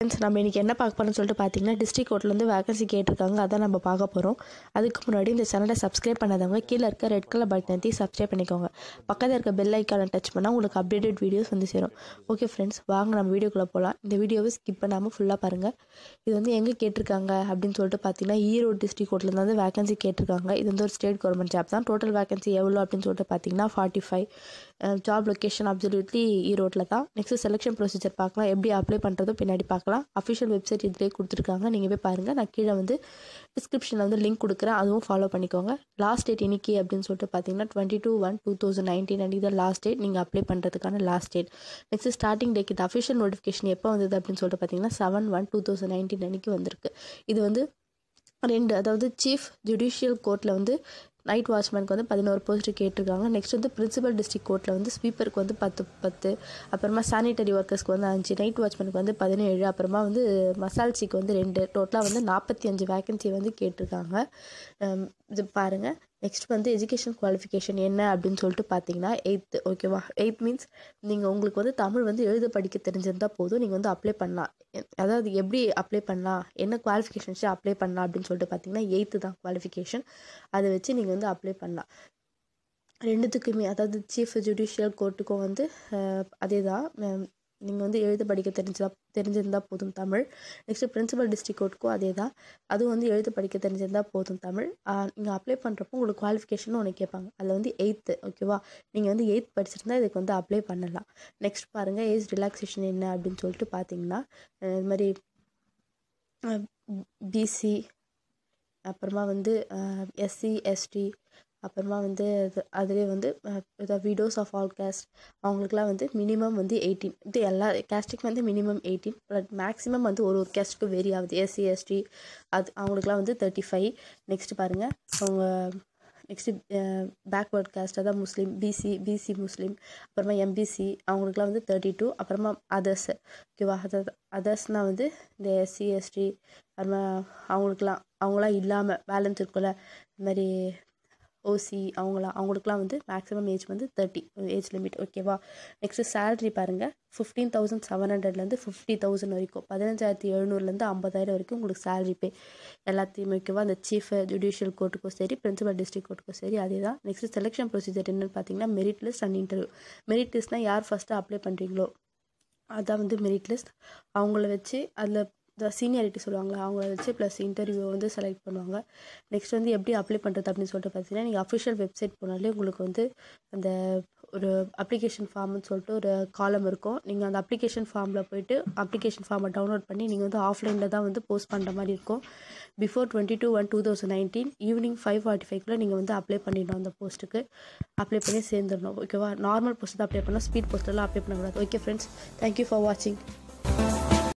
Friends நம்ம இன்றைக்கி என்ன பார்க்க போகிறோம்னு சொல்லிட்டு பார்த்தீங்கன்னா டிஸ்ட்ரிக் கோர்ட்லேருந்து வேகன்சி கேட்டிருக்காங்க. அதான் நம்ம பார்க்க போகிறோம் அதுக்கு முன்னாடி இந்த சேனலை சப்ஸ்கிரைப் பண்ணாதவங்க கீழே இருக்க ரெட் கலர் பட்டன் அழுத்தி சப்ஸ்கிரைப் பண்ணிக்கோங்க. பக்கத்தில் இருக்க பெல் ஐக்கானை டச் பண்ணால் உங்களுக்கு அப்டேட்டட் வீடியோஸ் வந்து சேரும். ஓகே ஃப்ரெண்ட்ஸ் வாங்க நம்ம வீடியோக்குள்ளே போகலாம் இந்த வீடியோவை ஸ்கிப் பண்ணாமல் ஃபுல்லாக பாருங்கள் இது வந்து எங்கே கேட்டிருக்காங்க அப்படின்னு சொல்லிட்டு பார்த்தீங்கன்னா ஈரோடு டிஸ்ட்ரிக் கோர்ட்லேருந்து வந்து வேகன்சி கேட்டிருக்காங்க. இது வந்து ஒரு ஸ்டேட் கவர்மெண்ட் ஜாப் தான். டோட்டல் வேகன்சி எவ்வளோ அப்படின்னு சொல்லிட்டு பார்த்தீங்கன்னா forty five job location absolutely ஈரோட்டில் தான். நெக்ஸ்ட் செலெக்ஷன் ப்ரொசீஜர் பார்க்கலாம். எப்படி அப்ளை பண்ணுறதும் பின்னாடி பார்க்கலாம். அஃபிஷியல் வெப்சைட் இதிலே கொடுத்துருக்காங்க. நீங்கள் போய் பாருங்கள் நான் கீழே வந்து டிஸ்கிரிப்ஷனில் வந்து லிங்க் கொடுக்குறேன். அதுவும் ஃபாலோ பண்ணிக்கோங்க. லாஸ்ட் டேட் இன்னைக்கு அப்படின்னு சொல்லிட்டு பார்த்தீங்கன்னா twenty two one two thousand nineteen அன்றைக்கி தான் லாஸ்ட் டேட் நீங்கள் அப்ளை பண்ணுறதுக்கான லாஸ்ட் டேட் நெக்ஸ்ட் ஸ்டார்டிங் டேக்கு இந்த அஃபிஷியல் நோட்டிஃபிகேஷன் எப்போ வந்தது அப்படின்னு சொல்லிட்டு பார்த்தீங்கன்னா seven one two thousand nineteen அன்றைக்கி வந்திருக்கு. இது வந்து ரெண்டு அதாவது சீஃப் ஜுடிஷியல் கோர்ட்டில் வந்து நைட் வாட்ச்மேனுக்கு வந்து பதினோரு போஸ்ட்டு கேட்டிருக்காங்க. நெக்ஸ்ட் வந்து பிரின்சிபல் டிஸ்ட்ரிக் கோர்ட்டில் வந்து ஸ்வீப்பருக்கு வந்து பத்து பத்து. அப்புறமா சானிட்டரி ஒர்க்கர்ஸ்க்கு வந்து அஞ்சு. நைட் வாட்ச்மேனுக்கு வந்து பதினேழு. அப்புறமா வந்து மசால்சிக்கு வந்து ரெண்டு. டோட்டலாக வந்து நாற்பத்தி அஞ்சு வேக்கன்சி வந்து கேட்டிருக்காங்க. இது பாருங்கள் நெக்ஸ்ட் வந்து எஜுகேஷன் குவாலிஃபிகேஷன் என்ன அப்படின்னு சொல்லிட்டு பார்த்தீங்கன்னா எயித்து ஓகேவா எயித் மீன்ஸ் நீங்கள் உங்களுக்கு வந்து தமிழ் வந்து எழுத படிக்க தெரிஞ்சிருந்தால் போதும். நீங்கள் வந்து அப்ளை பண்ணலாம். அதாவது எப்படி அப்ளை பண்ணலாம்? என்ன குவாலிஃபிகேஷன்ஸ் அப்ளை பண்ணலாம் அப்படின்னு சொல்லிட்டு பார்த்தீங்கன்னா எயித்து தான் குவாலிஃபிகேஷன் அதை வச்சு நீங்கள் வந்து வந்து அப்ளை பண்ணலாம். ரெண்டுத்துக்குமே அதாவது சீஃப் ஜுடிஷியல் கோர்ட்டுக்கும் வந்து அதே தான் நீங்கள் வந்து எழுத படிக்க தெரிஞ்சதா தெரிஞ்சிருந்தால் போதும் தமிழ். நெக்ஸ்ட்டு பிரின்சிபல் டிஸ்ட்ரிக் கோர்ட்டுக்கும் அதே தான் அதுவும் வந்து எழுத படிக்க தெரிஞ்சிருந்தால் போதும் தமிழ். நீங்கள் அப்ளை பண்ணுறப்போ உங்களுக்கு குவாலிஃபிகேஷன் ஒன்று கேட்பாங்க. அதில் வந்து எயித்து ஓகேவா நீங்கள் வந்து எயித் படிச்சிருந்தா இதுக்கு வந்து அப்ளை பண்ணலாம். நெக்ஸ்ட் பாருங்கள் ஏஜ் ரிலாக்ஸேஷன் என்ன அப்படின்னு சொல்லிட்டு பார்த்தீங்கன்னா இது மாதிரி பிசி அப்புறமா வந்து எஸ்சி எஸ்டி அப்புறமா வந்து அது அதுலேயே வந்து விடோஸ் ஆஃப் ஆல் கேஸ்ட் அவங்களுக்குலாம் வந்து மினிமம் வந்து எயிட்டீன் இது எல்லா கேஸ்ட்டுக்கு வந்து மினிமம் எயிட்டீன் பட் மேக்ஸிமம் வந்து ஒரு ஒரு கேஸ்ட்டுக்கு வெரி ஆகுது. எஸ்சி எஸ்டி அது அவங்களுக்குலாம் வந்து தேர்ட்டி ஃபைவ் நெக்ஸ்ட்டு பாருங்கள் அவங்க நெக்ஸ்ட்டு பேக்வேர்ட் காஸ்ட் அதான் முஸ்லீம் பிசி பிசி முஸ்லீம் அப்புறமா எம்பிசி அவங்களுக்குலாம் வந்து தேர்ட்டி டூ அப்புறமா அதர்ஸ் ஓகேவா அதர் அதர்ஸ்னால் வந்து இந்த எஸ்சி எஸ்டி அப்புறமா அவங்களுக்குலாம் அவங்களாம் இல்லாமல் பேலன்ஸ் இருக்குல்ல இந்த மாதிரி ஓசி அவங்களாம் அவங்களுக்குலாம் வந்து மேக்ஸிமம் ஏஜ் வந்து தேர்ட்டி ஏஜ் லிமிட் ஓகேவா நெக்ஸ்ட்டு சேலரி பாருங்கள் ஃபிஃப்டீன் தௌசண்ட் செவன் ஹண்ட்ரட்லேருந்து ஃபிஃப்டி தௌசண்ட் வரைக்கும். பதினஞ்சாயிரத்தி எழுநூறுலேருந்து ஐம்பதாயிரம் வரைக்கும் உங்களுக்கு சேலரி பே எல்லாத்தையும் ஓகேவா அந்த சீஃப் ஜுடிஷியல் கோர்ட்டுக்கும் சரி பிரின்சிபல் டிஸ்ட்ரிக் கோர்ட்டுக்கும் சரி அதே தான். நெக்ஸ்ட் செலெக்ஷன் ப்ரொசீஜர் என்னென்னு பார்த்தீங்கன்னா merit list and interview merit லிஸ்ட்னால் யார் ஃபஸ்ட்டு அப்ளை பண்ணுறீங்களோ அதான் வந்து மெரிட் லிஸ்ட் அவங்கள வச்சு அதில் சீனியாரிட்டி சொல்லுவாங்களா அவங்கள வச்சு ப்ளஸ் இன்டர்வியூ வந்து செலக்ட் பண்ணுவாங்க. நெக்ஸ்ட் வந்து எப்படி அப்ளை பண்ணுறது அப்படின்னு சொல்லிட்டு பார்த்தீங்கன்னா நீங்கள் அஃபிஷியல் வெப்சைட் போனாலே உங்களுக்கு வந்து அந்த ஒரு அப்ளிகேஷன் ஃபார்ம்னு சொல்லிட்டு ஒரு காலம் இருக்கும். நீங்கள் அந்த அப்ளிகேஷன் ஃபார்மில் போயிட்டு அப்ளிகேஷன் ஃபார்மை டவுன்லோட் பண்ணி நீங்கள் வந்து ஆஃப்லைனில் தான் வந்து போஸ்ட் பண்ணுற மாதிரி இருக்கும். Before twenty two one two thousand nineteen evening five forty ஃபைவ்க்குள்ளே நீங்கள் வந்து அப்ளை பண்ணிடணும் அந்த போஸ்ட்டுக்கு அப்ளை பண்ணி சேர்ந்துடணும் ஓகேவா நார்மல் போஸ்ட் தான் அப்ளை பண்ணால் ஸ்பீட் போஸ்ட்டெல்லாம் அப்ளை பண்ணக்கூடாது. Okay friends thank you for வாட்சிங்